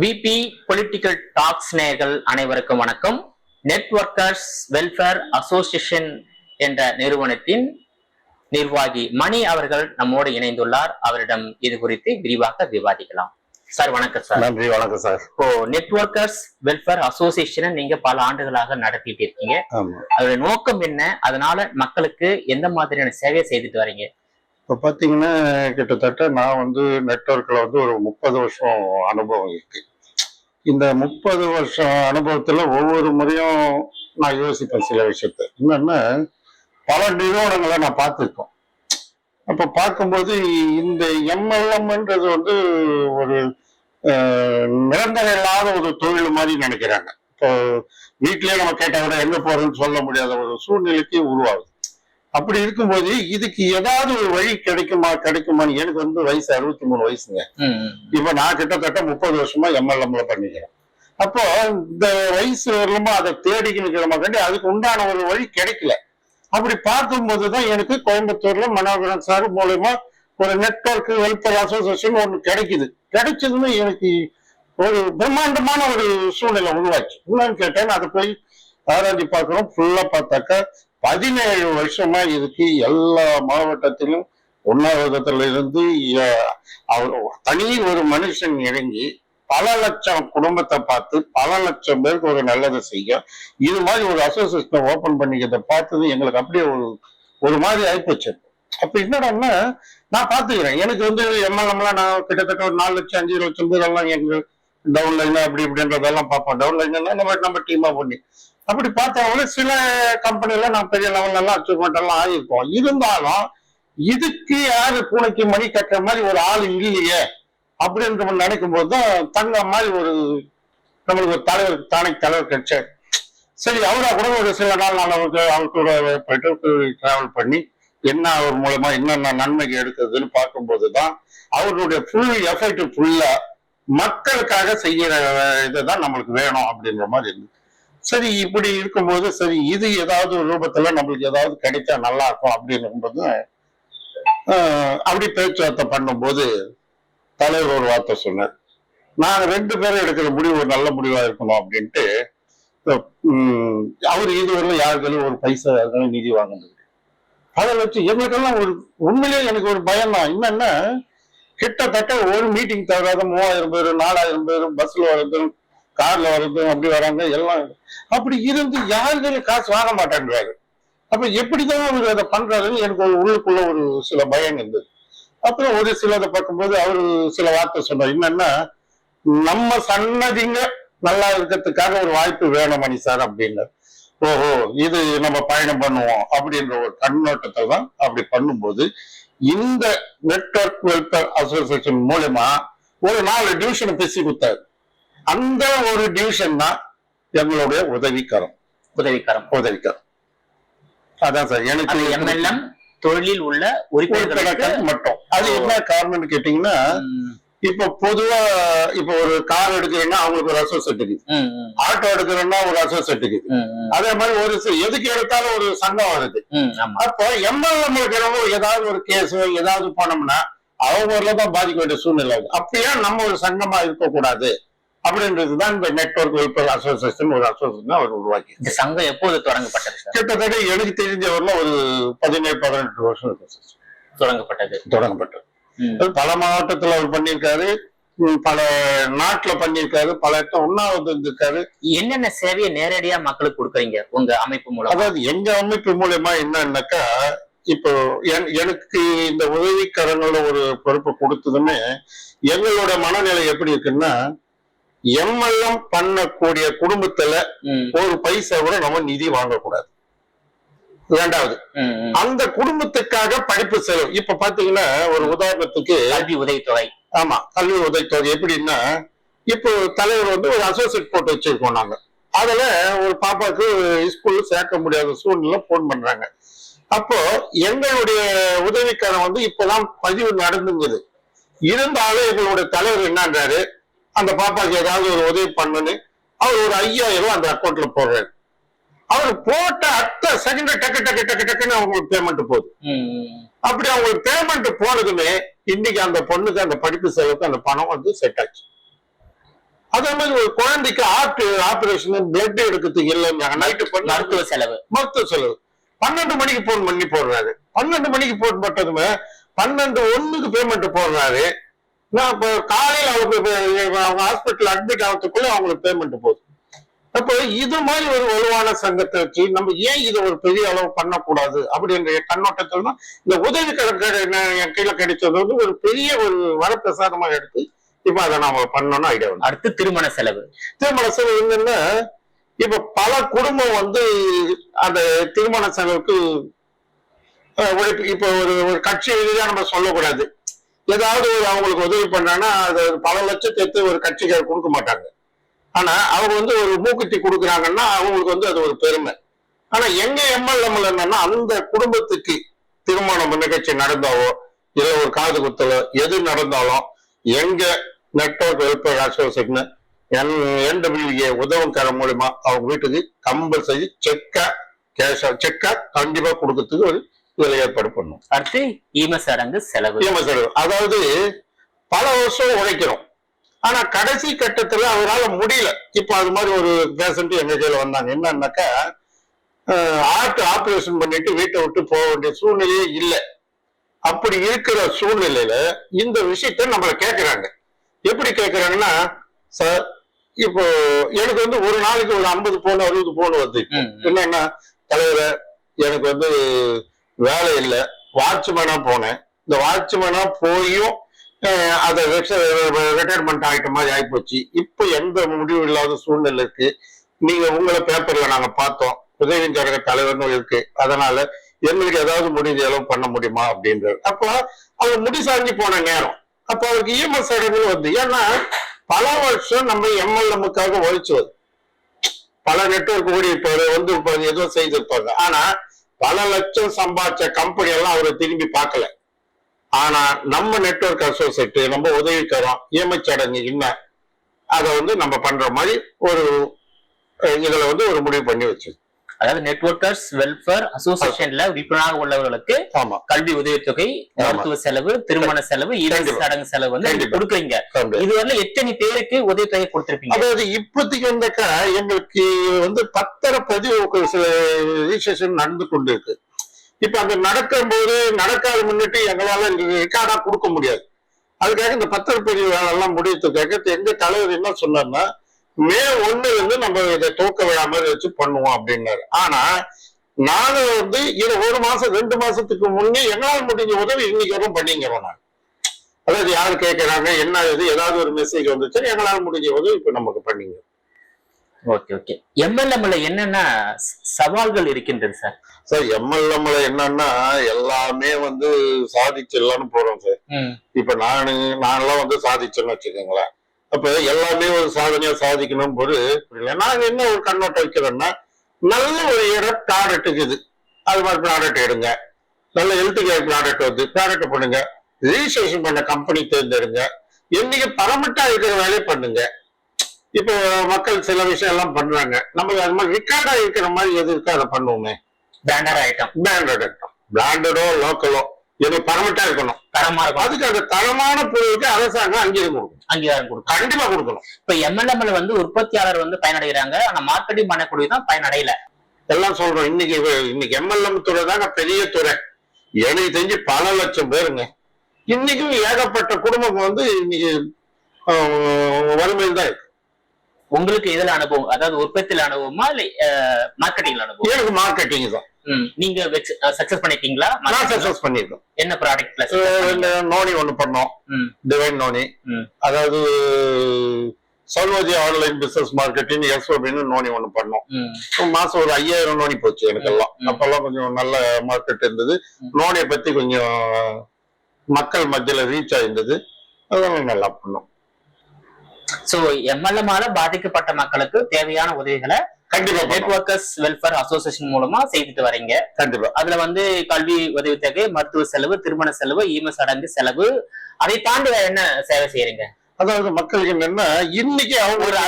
VP political tax நேயர்கள் அனைவருக்கும் வணக்கம். நெட்வொர்க்கர்ஸ் வெல்ஃபேர் அசோசியேஷன் என்ற நிறுவனத்தின் நிர்வாகி மணி அவர்கள் நம்மோடு இணைந்துள்ளார். அவரிடம் இது குறித்து விரிவாக விவாதிக்கலாம். சார் வணக்கம் சார். நன்றி வணக்கம் சார். இப்போ நெட்வொர்க்கர்ஸ் வெல்ஃபேர் அசோசியேஷனை நீங்க பல ஆண்டுகளாக நடத்திட்டு இருக்கீங்க. அதோட நோக்கம் என்ன? அதனால மக்களுக்கு எந்த மாதிரியான சேவை செய்துட்டு வரீங்க? இப்போ பார்த்தீங்கன்னா கிட்டத்தட்ட நான் வந்து நெட்ஒர்க்கில் வந்து ஒரு முப்பது வருஷம் அனுபவம் இருக்கு. இந்த முப்பது வருஷம் அனுபவத்தில் ஒவ்வொரு முறையும் நான் யோசிப்பேன் சில விஷயத்த. என்னென்னா பல நிறுவனங்களை நான் பார்த்துருக்கோம். அப்போ பார்க்கும்போது இந்த எம்எல்எம்ன்றது வந்து ஒரு நிரந்தரம் இல்லாத ஒரு தொழில் மாதிரி நினைக்கிறாங்க. இப்போ வீட்லயே நம்ம கேட்டால் கூட எங்க போறதுன்னு சொல்ல முடியாத ஒரு சூழ்நிலைக்கு உருவாகுது. அப்படி இருக்கும்போது இதுக்கு ஏதாவது ஒரு வழி கிடைக்குமா கிடைக்குமான்னு எனக்கு வந்து வயசு அறுபத்தி மூணு வயசுங்க இப்ப நான் கிட்டத்தட்ட முப்பது வருஷமா எம்எல்எம்ல பண்ணிக்கிறேன். அப்போ இந்த வயசு வரலுமா அதை தேடிக்கணுங்கிற கண்டி அதுக்கு உண்டான ஒரு வழி கிடைக்கல. அப்படி பார்க்கும்போது தான் எனக்கு கோயம்புத்தூர்ல மனோகரன் சார் மூலயமா ஒரு நெட்வொர்க் வெல்ஃபேர் அசோசியேஷன் ஒன்று கிடைக்குது. கிடைச்சதுன்னு எனக்கு ஒரு பிரம்மாண்டமான ஒரு சூழ்நிலை உருவாச்சு. என்னன்னு கேட்டேன் அதை போய் ஆராய்ச்சி பார்க்குறோம். ஃபுல்லா பார்த்தாக்கா பதினேழு வருஷமா இதுக்கு எல்லா மாவட்டத்திலும் உண்ணாவிரதத்துல இருந்து தனி ஒரு மனுஷன் இறங்கி பல லட்சம் குடும்பத்தை பார்த்து பல லட்சம் பேருக்கு ஒரு நல்லதை செய்ய இது மாதிரி ஒரு அசோசியேஷனை ஓபன் பண்ணிக்கிறத பார்த்தது எங்களுக்கு அப்படியே ஒரு ஒரு மாதிரி ஆயிப்போச்சு அப்ப என்னடான்னா நான் பாத்துக்கிறேன் எனக்கு வந்து எம்எல்எம்லாம் நான் கிட்டத்தட்ட ஒரு நாலு லட்சம் அஞ்சு லட்சம் பேர் எல்லாம் எங்க டவுன்லைன் அப்படி இப்படின்றதெல்லாம் பார்ப்போம். டவுன்லைன்னா நம்ம நம்ம டீமா பண்ணி அப்படி பார்த்தவங்க சில கம்பெனில நான் பெரிய லெவல்ல எல்லாம் அச்சீவ்மெண்ட் எல்லாம் ஆகியிருக்கோம். இருந்தாலும் இதுக்கு யாரு பூனைக்கு மணி கட்டுற மாதிரி ஒரு ஆள் இல்லையே அப்படின்ற நினைக்கும் போது தான் தங்க மாதிரி ஒரு நம்மளுக்கு ஒரு தலைவர் தானே தலைவர் கட்சி சரி அவரா கூட ஒரு சில நாள் நான் அவருக்கு அவருக்கூட போயிட்டு டிராவல் பண்ணி என்ன அவர் மூலமா என்னென்ன நன்மைகள் எடுக்கிறதுன்னு பார்க்கும்போது தான் அவருடைய ஃபுல் எஃபெக்ட் ஃபுல்லா மக்களுக்காக செய்யற இதுதான் நம்மளுக்கு வேணும் அப்படின்ற மாதிரி இருந்துச்சு சரி இப்படி இருக்கும்போது சரி இது ஏதாவது ஒரு ரூபத்துல நம்மளுக்கு ஏதாவது கிடைச்சா நல்லா இருக்கும் அப்படின்னும்போது அப்படி பேச்சுவார்த்தை பண்ணும்போது தலைவர் ஒரு வார்த்தை சொன்னார். நாங்க ரெண்டு பேரும் எடுக்கிற முடிவு ஒரு நல்ல முடிவா இருக்கணும் அப்படின்ட்டு அவர் இதுவரையிலும் யாருக்கும் ஒரு பைசா யாருக்கும் நிதி வாங்கினது அதை வச்சு எங்களுக்கெல்லாம் ஒரு உண்மையிலேயே எனக்கு ஒரு பயம் தான் என்னன்னா கிட்டத்தட்ட ஒரு மீட்டிங் தவிராத மூவாயிரம் பேர் நாலாயிரம் பேர் பஸ்ல வர்றது கார்ல வர்றது அப்படி வராங்க எல்லாம். அப்படி இருந்து யாருக்கிட்டையும் காசு வாங்க மாட்டேன்றாரு. அப்ப எப்படிதான் அவர் அதை பண்றாருன்னு எனக்கு ஒரு உள்ளுக்குள்ள ஒரு சில பயம் இருந்தது. அப்புறம் ஒரு சிலதை பார்க்கும்போது அவர் சில வார்த்தை சொன்னார். என்னன்னா நம்ம சன்னதிங்க நல்லா இருக்கிறதுக்காக ஒரு வாய்ப்பு வேணும் மணி சார் அப்படின்னு ஓஹோ இது நம்ம பயணம் பண்ணுவோம் அப்படின்ற ஒரு கண்ணோட்டத்தை தான் அப்படி பண்ணும்போது இந்த நெட்வொர்க் வெல்ஃபேர் அசோசியேஷன் மூலயமா ஒரு நாலு டிவிஷனை பேசி கொடுத்தாரு. அந்த ஒரு டிவிஷன் தான் எங்களுடைய உதவிக்கரம். உதவிக்கரம். உதவிக்கரம். அதான் சார் எனக்கு எம்எல்எம் தொழிலில் உள்ள உறுப்பினர்கள் மட்டும். அது என்ன காரணம்னு கேட்டீங்கன்னா இப்ப பொதுவா இப்ப ஒரு கார் எடுக்கிறேன்னா அவங்களுக்கு ஒரு அசோசியேட் இருக்குது ஆட்டோ எடுக்கிறேன்னா ஒரு அசோசியேட் இருக்குது அதே மாதிரி ஒரு எதுக்கு எடுத்தாலும் ஒரு சங்கம் வருது. அப்போ எம்எல்ஏ இருக்கிறவங்க ஏதாவது ஒரு கேஸ் ஏதாவது போனோம்னா அவங்க தான் பாதிக்க வேண்டிய சூழ்நிலை அப்பயே நம்ம ஒரு சங்கமா இருக்கக்கூடாது. அப்படின்றது தான் இந்த நெட்வொர்க் வெல்ஃபேர் அசோசியேஷன் ஒரு அசோசியேஷன் அவர் உருவாக்கி இந்த சங்கம் எப்போது தொடங்கப்பட்டது கிட்டத்தட்ட எனக்கு தெரிஞ்சவரில் ஒரு பதினேழு பதினெட்டு வருஷம் தொடங்கப்பட்டது. தொடங்கப்பட்டது. பல மாவட்டத்துல அவர் பண்ணியிருக்காரு. பல நாட்டுல பண்ணியிருக்காரு. பல இடத்துல உண்ணாவிரதம் இருந்திருக்காரு என்னென்ன சேவையை நேரடியா மக்களுக்கு கொடுக்குறீங்க உங்க அமைப்பு மூலம்? அதாவது எங்க அமைப்பு மூலயமா என்னன்னாக்கா இப்போ என்- எனக்கு இந்த உதவிக்கரங்கள ஒரு பொறுப்பு கொடுத்ததுமே எங்களோட மனநிலை எப்படி இருக்குன்னா எம்எல்எம் பண்ணக்கூடிய குடும்பத்துல ஒரு பைசா கூட நம்ம நிதி வாங்கக்கூடாது. இரண்டாவது. அந்த குடும்பத்துக்காக படிப்பு செலவு. இப்ப பாத்தீங்கன்னா ஒரு உதாரணத்துக்கு கல்வி உதவித்தொகை. ஆமா கல்வி உதவித்தொகை எப்படின்னா இப்போ தலைவர் வந்து ஒரு அசோசியேட் போட்டு வச்சிருக்கோம் நாங்க. அதுல ஒரு பாப்பாக்கு ஸ்கூல்ல சேர்க்க முடியாத சூழ்நிலை போன் பண்றாங்க. அப்போ எங்களுடைய உதவிக்காரன் வந்து இப்பதான் பதிவு நடந்துங்குது. இருந்தாலும் எங்களுடைய தலைவர் என்னன்றாரு அந்த பாப்பாக்கு ஏதாவது ஒரு உதவி பண்ணணும்னு அவர் ஒரு ஐயாயிரம் ரூபாய் அந்த அக்கௌண்ட்ல போடுறாரு. அவர் போட்ட அத்த செகண்ட் டக்கு டக்கு டக்கு டக்குன்னு அவங்களுக்கு பேமெண்ட் போகுது. அப்படி அவங்களுக்கு பேமெண்ட் போனதுமே இன்னைக்கு அந்த பொண்ணுக்கு அந்த படிப்பு செலவுக்கு அந்த பணம் வந்து செட் ஆச்சு. அதே மாதிரி ஒரு குழந்தைக்கு ஹார்ட் ஆபரேஷன் பிளட் எடுக்கிறதுக்கு இல்லைங்க நைட்டு மருத்துவ செலவு. மருத்துவ செலவு. பன்னெண்டு மணிக்கு போன் பண்ணி போடுறாரு. பன்னெண்டு மணிக்கு போன் போட்டதுமே பன்னெண்டு ஒண்ணுக்கு பேமெண்ட் போடுறாரு. நான் இப்போ காலையில இப்ப அவங்க ஹாஸ்பிட்டல் அட்மிட் ஆகிறதுக்குள்ள அவங்களுக்கு பேமெண்ட் போகுது. அப்போ இது மாதிரி ஒரு வலுவான சங்கத்தை வச்சு நம்ம ஏன் இதை ஒரு பெரிய அளவு பண்ணக்கூடாது அப்படின்ற கண்ணோட்டத்தில் தான் இந்த உதவி என் கையில கிடைச்சது வந்து ஒரு பெரிய ஒரு வரப்பிரசாதமா எடுத்து இப்ப அதை நாம பண்ணணும்னு ஐடியா வந்து அடுத்து திருமண செலவு. திருமண செலவு என்னன்னா இப்ப பல குடும்பம் வந்து அந்த திருமண செலவுக்கு உழைப்பு இப்ப ஒரு ஒரு கட்சி ரீதியா நம்ம சொல்லக்கூடாது. ஏதாவது ஒரு அவங்களுக்கு உதவி பண்ணாங்கன்னா அது பல லட்சத்தை எடுத்து ஒரு கட்சிக்காரர் கொடுக்க மாட்டாங்க. ஆனா அவங்க வந்து ஒரு மூக்குத்தி கொடுக்குறாங்கன்னா அவங்களுக்கு வந்து அது ஒரு பெருமை. ஆனா எங்க எம்எல்எம்ல என்னன்னா அந்த குடும்பத்துக்கு திருமணம் நிகழ்ச்சி நடந்தாவோ இல்லை ஒரு காது குத்தலோ எது நடந்தாலும் எங்க நெட்வொர்க் வெல்ஃபேர் அசோசியேஷன் என் என்டபிள்யூஏ உதவுக்கார மூலியமா அவங்க வீட்டுக்கு கம்பல்சரி செக்கா கேஷா செக்கா கண்டிப்பா கொடுக்கறதுக்கு ஒரு இதுல ஏற்பாடு பண்ணும். அடுத்து ஈம சடங்கு செலவு. செலவு அதாவது பல வருஷம் உழைக்கிறோம். ஆனா கடைசி கட்டத்துல அவரால முடியல. இப்ப அது மாதிரி ஒரு பேஷண்ட் எங்க கையில வந்தாங்க. என்னன்னாக்கா ஹார்ட் ஆபரேஷன் பண்ணிட்டு வீட்டை விட்டு போக வேண்டிய சூழ்நிலையே இல்லை. அப்படி இருக்கிற சூழ்நிலையில இந்த விஷயத்த நம்மள கேக்குறாங்க. எப்படி கேக்குறாங்கன்னா சார் இப்போ எனக்கு வந்து ஒரு நாளைக்கு ஒரு ஐம்பது போன் அறுபது போன் வருது. என்னன்னா தலைவரை எனக்கு வந்து வேலை இல்லை. வாட்ச்மேனா போனேன். இந்த வாட்ச்மேனா போயும் அஹ், அதை ரிட்டையர்மெண்ட் ஆயிட்ட மாதிரி ஆயிப்போச்சு இப்போ எந்த முடிவும் இல்லாத சூழ்நிலை இருக்கு. நீங்க உங்களை பேப்பர்ல நாங்க பார்த்தோம். உதவிஞ்சரக தலைவர்னு இருக்கு. அதனால எங்களுக்கு ஏதாவது முடிஞ்ச அளவு பண்ண முடியுமா அப்படின்றது. அப்போ அவர் முடி சாஞ்சி போன நேரம். அப்போ அவருக்கு இஎம்எஸ் அடங்குன்னு வந்து ஏன்னா பல வருஷம் நம்ம எம்எல்எம்முக்காக உழைச்சுவது பல நெட்வொர்க் ஓடி இருப்பாரு வந்து இருப்பாரு ஏதோ செய்திருப்பாங்க ஆனா பல லட்சம் சம்பாதிச்ச கம்பெனி எல்லாம் அவரை திரும்பி பார்க்கல. ஆனா நம்ம நெட்வொர்க் அசோசியேட் நம்ம உதவிக்கரோம் இஎம்ஐ சடங்கு என்ன அதை வந்து நம்ம பண்ற மாதிரி ஒரு இதுல வந்து ஒரு முடிவு பண்ணி வச்சு அதாவது நெட்வொர்க்கர்ஸ் வெல்ஃபேர் அசோசியேஷன்ல உறுப்பினராக உள்ளவர்களுக்கு கல்வி உதவித்தொகை மருத்துவ செலவு திருமண செலவு கண்டிப்பா. சடங்கு செலவு வந்து. கொடுக்குறீங்க. இதுவரை எத்தனை பேருக்கு உதவித்தொகை கொடுத்திருப்பீங்க? அதாவது இப்போதைக்கு வந்தாக்கா எங்களுக்கு வந்து பத்திர பதிவு சில ரிஜிஸ்ட்ரேஷன் நடந்து கொண்டு இருக்கு இப்ப அந்த நடக்கும்போது நடக்காத முன்னிட்டு எங்களால ரெக்கார்டா கொடுக்க முடியாது. அதுக்காக இந்த பத்திரப்பதிவு வேலை எல்லாம் முடியறதுக்காக எங்க தலைவர் என்ன சொன்னார்னா மே ஒண்ணுல இருந்து நம்ம இதை துவக்க விழா மாதிரி வச்சு பண்ணுவோம் அப்படின்னாரு. ஆனா நாங்க வந்து இது ஒரு மாசம் ரெண்டு மாசத்துக்கு முன்னே எங்களால் முடிஞ்ச உதவி இன்னைக்கு வரும் பண்ணிக்கிறோம் நாங்க. அதாவது யாரு கேட்கறாங்க என்ன இது ஏதாவது ஒரு மெசேஜ் வந்துச்சு எங்களால் முடிஞ்ச உதவி இப்ப நமக்கு பண்ணிங்க ஓகே ஓகே. எம்எல்எம்ல என்னென்ன சவால்கள் இருக்கின்றது சார்? சார் எம்எல்எம்ல என்னன்னா எல்லாமே வந்து சாதிச்சிடலாம்னு போறோம் சார். இப்ப நானு நான்லாம் வந்து சாதிச்சேன்னு வச்சுக்கோங்களேன். அப்ப எல்லாமே ஒரு சாதனையா சாதிக்கணும் புரியல. நாங்க என்ன ஒரு கண்ணோட்டம் வைக்கிறோம்னா நல்ல ஒரு இடம் ப்ராடக்ட் இருக்குது. அது மாதிரி ப்ராடக்ட் எடுங்க. நல்ல ஹெல்த் கேர் ப்ராடக்ட் வந்து ப்ராடக்ட் பண்ணுங்க. ரிஜிஸ்ட்ரேஷன் பண்ண கம்பெனி தேர்ந்தெடுங்க. என்னைக்கு பரமட்டா இருக்கிற வேலையை பண்ணுங்க. இப்போ மக்கள் சில விஷயம் எல்லாம் பண்றாங்க. நம்ம அது மாதிரி ரெக்கார்டா இருக்கிற மாதிரி எது இருக்கோ அதை பண்ணுவோமே. பிராண்டட் ஐட்டம் பிராண்டட் இருக்கணும் பிராண்டடோ லோக்கலோ எனக்கு பரமட்டா இருக்கணும். தரமா இருக்கும் அதுக்கு அந்த தரமான பொருளுக்கு அரசாங்கம் அங்கீகாரம் கொடுக்கணும் அங்கீகாரம் கொடுக்கும். கண்டிப்பா கொடுக்கணும். இப்ப எம்எல்எம்ல வந்து உற்பத்தியாளர் வந்து பயனடைகிறாங்க. ஆனா மார்க்கெட்டிங் பண்ணக்கூடிய தான் பயனடையல. எல்லாம் சொல்றோம். இன்னைக்கு இன்னைக்கு எம்எல்எம் துறை தாங்க பெரிய துறை. எனக்கு தெரிஞ்சு பல லட்சம் பேருங்க. இன்னைக்கும் ஏகப்பட்ட குடும்பம் வந்து இன்னைக்கு வறுமையில் தான் உங்களுக்கு இதுல அனுபவம் அதாவது உற்பத்தியில அனுபவமா இல்ல மார்க்கெட்டிங்ல அனுபவம்? எனக்கு மார்க்கெட்டிங் தான். நீங்க சக்சஸ் பண்ணிருக்கீங்களா? நான்? சக்சஸ் பண்ணிருக்கேன். என்ன ப்ராடக்ட் பிளஸ் அஹ், இந்த நோனி ஒண்ணு பண்ணோம். Divine noni. அதாவது சர்வஜி ஆன்லைன் பிசினஸ் மார்க்கெட்டிங் எஸ்ஓபின்னு நோனி ஒண்ணு பண்ணோம். மாசம் ஒரு ஐயாயிரம் நோனி போச்சு எனக்கு எல்லாம். அப்பெல்லாம் கொஞ்சம் நல்ல மார்க்கெட் இருந்தது. நோனியை பத்தி கொஞ்சம் மக்கள் மத்தியில ரீச் ஆயிருந்தது. அதெல்லாம் நல்லா பண்ணோம். சோ எம்எல்எம்மால பாதிக்கப்பட்ட மக்களுக்கு தேவையான உதவிகளை கண்டிப்பா பண்ணுவோம். நெட்வொர்க்கர்ஸ் வெல்ஃபேர் அசோசியேஷன் மூலமா செய்துட்டு வரீங்க. கண்டிப்பா. அதுல வந்து கல்வி உதவித்தொகை மருத்துவ செலவு திருமண செலவு ஈம சடங்கு செலவு அதை தாண்டி வேற என்ன சேவை செய்யறீங்க? அதாவது மக்களுக்கு என்னன்னா இன்னைக்கு அவங்க ஒரு